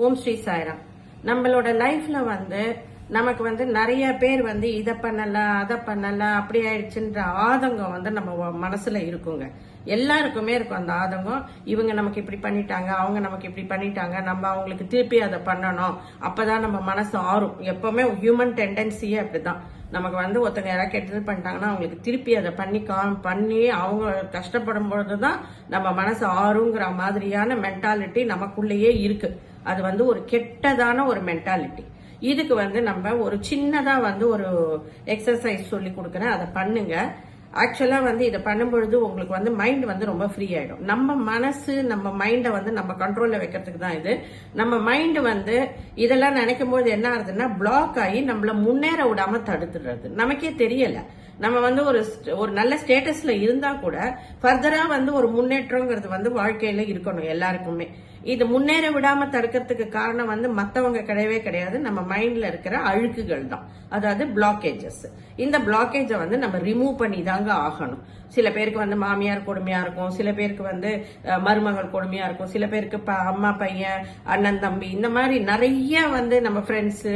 ஓம் ஸ்ரீ சாய்ராம். நம்மளோட லைஃப்ல வந்து நமக்கு வந்து நிறைய பேர் வந்து இதை பண்ணல அதை பண்ணல அப்படி ஆயிடுச்சுன்ற ஆதங்கம் வந்து நம்ம மனசுல இருக்குங்க. எல்லாருக்குமே இருக்கும் அந்த ஆதங்கம். இவங்க நமக்கு இப்படி பண்ணிட்டாங்க அவங்க நமக்கு இப்படி பண்ணிட்டாங்க நம்ம அவங்களுக்கு திருப்பி அதை பண்ணணும். அப்பதான் நம்ம மனசு ஆறும். எப்பவுமே ஹியூமன் டெண்டன்சியே அப்படிதான். நமக்கு வந்து ஒருத்தங்க யாராவது கெட்டது பண்ணிட்டாங்கன்னா அவங்களுக்கு திருப்பி அதை பண்ணி கா பண்ணி அவங்க கஷ்டப்படும் பொழுதுதான் நம்ம மனசு ஆறுங்கிற மாதிரியான மென்டாலிட்டி நமக்குள்ளேயே இருக்கு. அது வந்து ஒரு கெட்டதான ஒரு மென்டாலிட்டி இதுக்கு வந்து நம்ம ஒரு சின்னதா வந்து ஒரு எக்ஸசைஸ் சொல்லி கொடுக்குறேன். அதை பண்ணுங்க. ஆக்சுவலா வந்து இதை பண்ணும்பொழுது உங்களுக்கு வந்து மைண்ட் வந்து ரொம்ப ஃப்ரீ ஆயிடும். நம்ம மனசு நம்ம மைண்டை வந்து நம்ம கண்ட்ரோல்ல வைக்கிறதுக்கு தான் இது. நம்ம மைண்ட் வந்து இதெல்லாம் நினைக்கும் போது என்ன ஆகுதுன்னா பிளாக் ஆகி நம்மள முன்னேற விடாம தடுத்துடுறது. நமக்கே தெரியல. நம்ம வந்து ஒரு ஒரு நல்ல ஸ்டேட்டஸ்ல இருந்தா கூட ஃபர்தரா வந்து ஒரு முன்னேற்றங்கிறது வந்து வாழ்க்கையில இருக்கணும் எல்லாருக்குமே. இது முன்னேற விடாம தடுக்கிறதுக்கு காரணம் வந்து மத்தவங்க கிடையவே கிடையாது. நம்ம மைண்ட்ல இருக்கிற அழுக்குகள் தான். அதாவது பிளாக்கேஜஸ் இந்த பிளாக்கேஜை வந்து நம்ம ரிமூவ் பண்ணி தாங்க ஆகணும். சில பேருக்கு வந்து மாமியார் கொடுமையா இருக்கும். சில பேருக்கு வந்து மருமகள் கொடுமையா இருக்கும். சில பேருக்கு அம்மா பையன் அண்ணன் தம்பி இந்த மாதிரி நிறைய வந்து நம்ம ஃப்ரெண்ட்ஸ்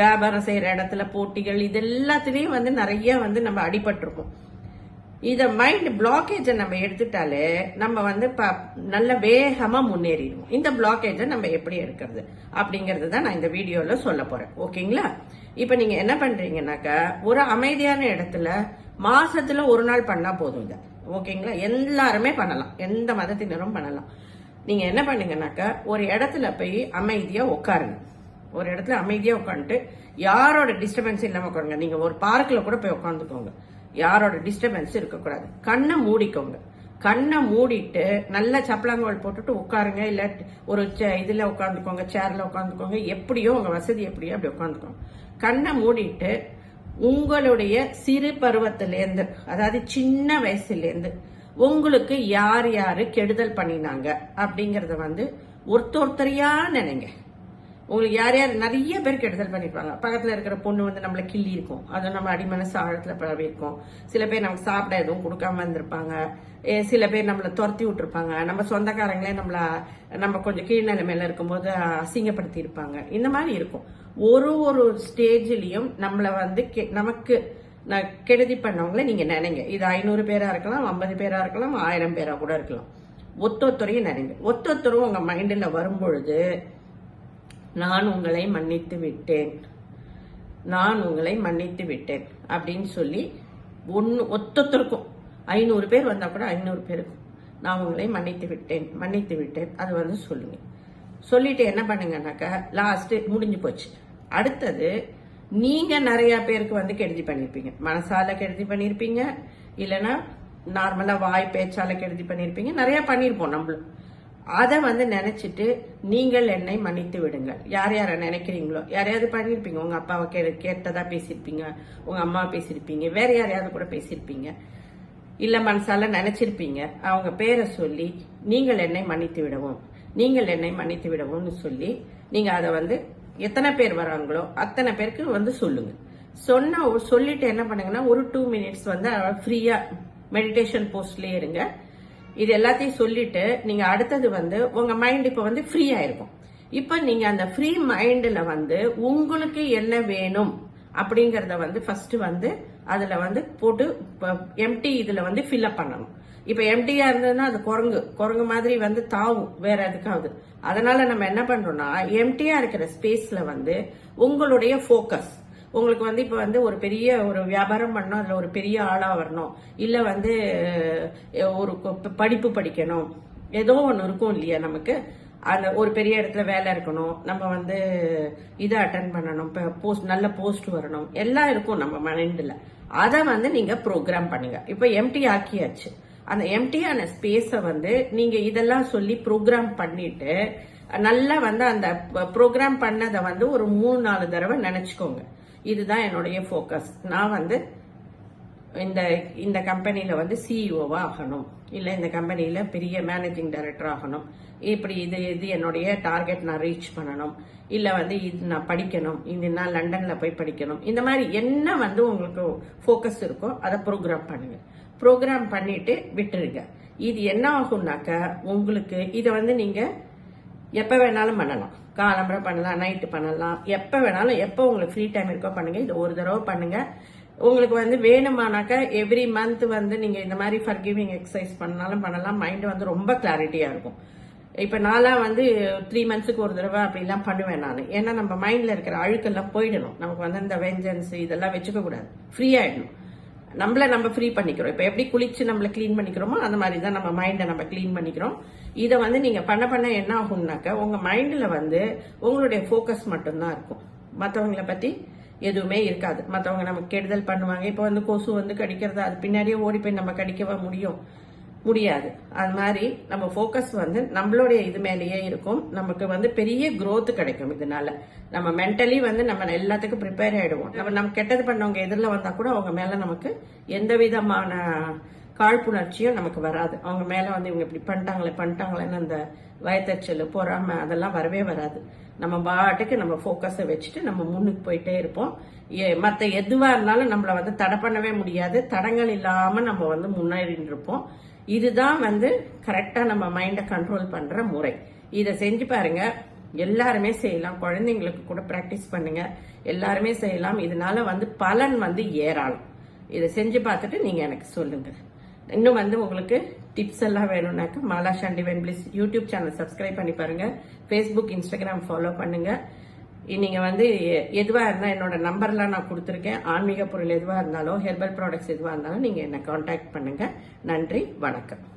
வியாபாரம் செய்யற இடத்துல போட்டிகள் இது எல்லாத்துலயும் வந்து நிறைய வந்து நம்ம அடிபட்டிருப்போம். இதை மைண்ட் பிளாக்கேஜை நம்ம எடுத்துட்டாலே நம்ம வந்து ப- நல்ல வேகமாக முன்னேறிடுவோம். இந்த பிளாக்கேஜை நம்ம எப்படி எடுக்கிறது? அப்படிங்கறது தான் நான் இந்த வீடியோவில் சொல்ல போகிறேன் ஓகேங்களா? இப்போ நீங்கள் என்ன பண்ணுறீங்கன்னாக்கா ஒரு அமைதியான இடத்துல மாசத்துல ஒரு நாள் பண்ணால் போதும் இதை. ஓகேங்களா? எல்லாருமே பண்ணலாம். எந்த மதத்தினரும் பண்ணலாம். நீங்கள் என்ன பண்ணுங்கனாக்கா ஒரு இடத்துல போய் அமைதியாக உட்காருங்க ஒரு இடத்துல அமைதியாக உட்காந்துட்டு யாரோட டிஸ்டர்பன்ஸ் இல்லாமல் உட்காருங்க நீங்கள் ஒரு பார்க்கில் கூட போய் உட்காந்துக்கோங்க யாரோட டிஸ்டர்பன்ஸ் இருக்கக்கூடாது. கண்ணை மூடிக்கோங்க. கண்ணை மூடிட்டு நல்ல சப்பலாங்கோல் போட்டுட்டு உட்காருங்க. இல்ல ஒரு சே- இதுல உட்காந்துக்கோங்க சேர்ல உட்காந்துக்கோங்க எப்படியோ உங்க வசதி எப்படியோ அப்படி உட்காந்துக்கோங்க கண்ணை மூடிட்டு உங்களுடைய சிறு பருவத்திலேருந்து அதாவது சின்ன வயசுலேருந்து உங்களுக்கு யார் யாரு கெடுதல் பண்ணினாங்க அப்படிங்கறத வந்து ஒருத்தர் ஒருத்தரையா நினைங்க. உங்களுக்கு யார் யார் நிறைய பேர் கெடுதல் பண்ணிருப்பாங்க. பக்கத்துல இருக்கிற பொண்ணு வந்து நம்மள கிள்ளி இருக்கும் அதை நம்ம அடிமனசு ஆழத்துல பரவி இருக்கும் சில பேர் நமக்கு சாப்பிட எதுவும் கொடுக்காம இருந்திருப்பாங்க. ஏ, சில பேர் நம்மள துரத்தி விட்டுருப்பாங்க. நம்ம சொந்தக்காரங்களே நம்மள நம்ம கொஞ்சம் கீழ் நிலைமையில இருக்கும்போது அசிங்கப்படுத்தி இருப்பாங்க இந்த மாதிரி இருக்கும். ஒரு ஒரு ஸ்டேஜ்லயும் நம்மள வந்து கெ- நமக்கு ந- கெடுதி பண்ணவங்கள நீங்க நினைங்க. இது ஐநூறு பேரா இருக்கலாம் ஐம்பது பேரா இருக்கலாம் ஆயிரம் பேரா கூட இருக்கலாம். ஒத்தொத்தரையும் நினைங்க. ஒத்தொத்தரும் உங்க மைண்ட்ல வரும்பொழுது நான் உங்களை மன்னித்து விட்டேன். நான் உங்களை மன்னித்து விட்டேன். அப்படின்னு சொல்லி ஒன்னு ஒத்தொத்தருக்கும். ஐநூறு பேர் வந்தா கூட ஐநூறு பேருக்கும். நான் உங்களை மன்னித்து விட்டேன் மன்னித்து விட்டேன். அது வந்து சொல்லுங்க. சொல்லிட்டு என்ன பண்ணுங்கன்னாக்கா லாஸ்ட் முடிஞ்சு போச்சு. அடுத்தது நீங்க நிறைய பேருக்கு வந்து கெடுதி பண்ணிருப்பீங்க. மனசால கெடுதி பண்ணிருப்பீங்க. இல்லைன்னா நார்மலா வாய் பேச்சால கெடுதி பண்ணிருப்பீங்க. நிறைய பண்ணிருப்போம் நம்மளும். அதை வந்து நினைச்சிட்டு நீங்கள் என்னை மன்னித்து விடுங்கள். யார் யாரை நினைக்கிறீங்களோ? யாரையாவது பண்ணியிருப்பீங்க? உங்க அப்பாவை கே கேட்டதா பேசியிருப்பீங்க? உங்க அம்மா பேசியிருப்பீங்க? வேற யாரையாவது கூட பேசியிருப்பீங்க? இல்ல மனசால நினைச்சிருப்பீங்க. அவங்க பேரை சொல்லி நீங்கள் என்னை மன்னித்து விடவும். நீங்கள் என்னை மன்னித்து விடவும்னு சொல்லி நீங்க அதை வந்து எத்தனை பேர் வராங்களோ அத்தனை பேருக்கு வந்து சொல்லுங்க. சொன்ன சொல்லிட்டு என்ன பண்ணுங்கன்னா ஒரு டூ மினிட்ஸ் வந்து ஃப்ரீயா மெடிடேஷன் போஸ்ட்லயே இருங்க. இது எல்லாத்தையும் சொல்லிட்டு நீங்க அடுத்தது வந்து உங்க மைண்ட் இப்ப வந்து ஃப்ரீ ஆயிருக்கும். இப்ப நீங்க அந்த ஃப்ரீ மைண்ட்ல வந்து உங்களுக்கு என்ன வேணும் அப்படிங்கறத வந்து ஃபர்ஸ்ட் வந்து அதுல வந்து போட்டு எம்டி இதுல வந்து ஃபில்அப் பண்ணணும். இப்ப எம்டியா இருந்ததுன்னா அது குரங்கு. குரங்கு மாதிரி வந்து தாவும் வேற எதுக்காவது. அதனால நம்ம என்ன பண்றோம்னா எம்டியா இருக்கிற ஸ்பேஸ்ல வந்து உங்களுடைய ஃபோக்கஸ் உங்களுக்கு வந்து இப்போ வந்து ஒரு பெரிய ஒரு வியாபாரம் பண்ணணும் அதில் ஒரு பெரிய ஆளாக வரணும். இல்லை வந்து ஒரு படிப்பு படிக்கணும். ஏதோ ஒன்று இருக்கும் இல்லையா நமக்கு? அந்த ஒரு பெரிய இடத்துல வேலை இருக்கணும். நம்ம வந்து இதை அட்டன் பண்ணணும். இப்போ போஸ்ட் நல்ல போஸ்ட் வரணும். எல்லாம் இருக்கும் நம்ம மைண்டில் அதை வந்து நீங்கள் ப்ரோக்ராம் பண்ணுங்க. இப்போ எம்டி ஆக்கியாச்சு. அந்த எம்டியான ஸ்பேஸை வந்து நீங்கள் இதெல்லாம் சொல்லி ப்ரோக்ராம் பண்ணிட்டு நல்லா வந்து அந்த ப்ரோக்ராம் பண்ணதை வந்து ஒரு மூணு நாலு தடவை நினச்சிக்கோங்க. இதுதான் என்னுடைய ஃபோக்கஸ் நான் வந்து இந்த இந்த கம்பெனியில் வந்து சிஇஓவாக ஆகணும். இல்லை இந்த கம்பெனியில் பெரிய மேனேஜிங் டைரக்டர் ஆகணும். இப்படி இது இது என்னுடைய டார்கெட் நான் ரீச் பண்ணணும். இல்லை வந்து இது நான் படிக்கணும். இது நான் லண்டனில் போய் படிக்கணும். இந்த மாதிரி என்ன வந்து உங்களுக்கு ஃபோக்கஸ் இருக்கோ அதை ப்ரோக்ராம் பண்ணுங்க. ப்ரோக்ராம் பண்ணிட்டு விட்டுருங்க. இது என்ன ஆகும்னாக்க உங்களுக்கு இதை வந்து நீங்கள் எப்போ வேணாலும் பண்ணலாம். காலம்பரை பண்ணலாம் நைட்டு பண்ணலாம். எப்போ வேணாலும் எப்போ உங்களுக்கு ஃப்ரீ டைம் இருக்கோ பண்ணுங்க. இது ஒரு தடவை பண்ணுங்க. உங்களுக்கு வந்து வேணுமானாக்கா எவ்ரி மந்த் வந்து நீங்க இந்த மாதிரி ஃபர்கிவிங் எக்ஸசைஸ் பண்ணாலும் பண்ணலாம். மைண்ட் வந்து ரொம்ப கிளாரிட்டியா இருக்கும். இப்ப நான்லாம் வந்து த்ரீ மந்த்ஸுக்கு ஒரு தடவை அப்படிலாம் பண்ணுவேன் நான். ஏன்னா நம்ம மைண்ட்ல இருக்கிற அழுக்கெல்லாம் போயிடணும். நமக்கு வந்து இந்த வெஞ்சன்ஸ் இதெல்லாம் வச்சுக்க கூடாது ஃப்ரீ ஆயிடணும். நம்மள நம்ம ஃப்ரீ பண்ணிக்கிறோம். இப்போ எப்படி குளிச்சு நம்மளை க்ளீன் பண்ணிக்கிறோமோ அந்த மாதிரி தான் நம்ம மைண்டை நம்ம க்ளீன் பண்ணிக்கிறோம். இதை வந்து நீங்கள் பண்ண பண்ண என்ன ஆகும்னாக்க உங்கள் மைண்டில் வந்து உங்களுடைய ஃபோக்கஸ் மட்டும்தான் இருக்கும். மற்றவங்கள பற்றி எதுவுமே இருக்காது. மற்றவங்க நமக்கு கெடுதல் பண்ணுவாங்க. இப்போ வந்து கொசு வந்து கடிக்கிறது அது பின்னாடியே ஓடி போய் நம்ம கடிக்கவே முடியும்? முடியாது. அது மாதிரி நம்ம ஃபோக்கஸ் வந்து நம்மளுடைய இது மேலேயே இருக்கும். நமக்கு வந்து பெரிய க்ரோத் கிடைக்கும் இதனால. நம்ம மென்டலி வந்து நம்ம எல்லாத்துக்கும் ப்ரிப்பேர் ஆயிடுவோம். நம்ம நம்ம கெட்டது பண்ணவங்க எதிரில் வந்தா கூட அவங்க மேல நமக்கு எந்த விதமான காழ்ப்புணர்ச்சியும் நமக்கு வராது. அவங்க மேல வந்து இவங்க இப்படி பண்ணிட்டாங்களே பண்ணிட்டாங்களேன்னு அந்த வயத்தச்சல் பொறாம அதெல்லாம் வரவே வராது. நம்ம பாட்டுக்கு நம்ம ஃபோக்கஸை வச்சுட்டு நம்ம முன்னுக்கு போயிட்டே இருப்போம். ஏ- எதுவாக இருந்தாலும் நம்மளை வந்து தடை பண்ணவே முடியாது. தடங்கள் இல்லாமல் நம்ம வந்து முன்னேறிட்டு இருப்போம். இதுதான் வந்து கரெக்டா நம்ம மைண்டை கண்ட்ரோல் பண்ற முறை. இதை செஞ்சு பாருங்க. எல்லாருமே செய்யலாம். குழந்தைங்களுக்கு கூட பிராக்டிஸ் பண்ணுங்க. எல்லாருமே செய்யலாம். இதனால வந்து பலன் வந்து ஏறாலும் இதை செஞ்சு பார்த்துட்டு நீங்க எனக்கு சொல்லுங்க. இன்னும் வந்து உங்களுக்கு டிப்ஸ் எல்லாம் வேணும்னாக்க மாலா ஷாண்டி வென்பிளிஸ் யூடியூப் சேனல் சப்ஸ்கிரைப் பண்ணி பாருங்க. ஃபேஸ்புக் இன்ஸ்டாகிராம் ஃபாலோ பண்ணுங்க. நீங்கள் வந்து எ- இருந்தால் என்னோட நம்பர்லாம் நான் கொடுத்துருக்கேன். ஆன்மீக பொருள் எதுவாக இருந்தாலும் ஹெர்பல் ப்ராடக்ட்ஸ் எதுவாக இருந்தாலும் நீங்கள் என்னை காண்டாக்ட் பண்ணுங்கள் நன்றி வணக்கம்.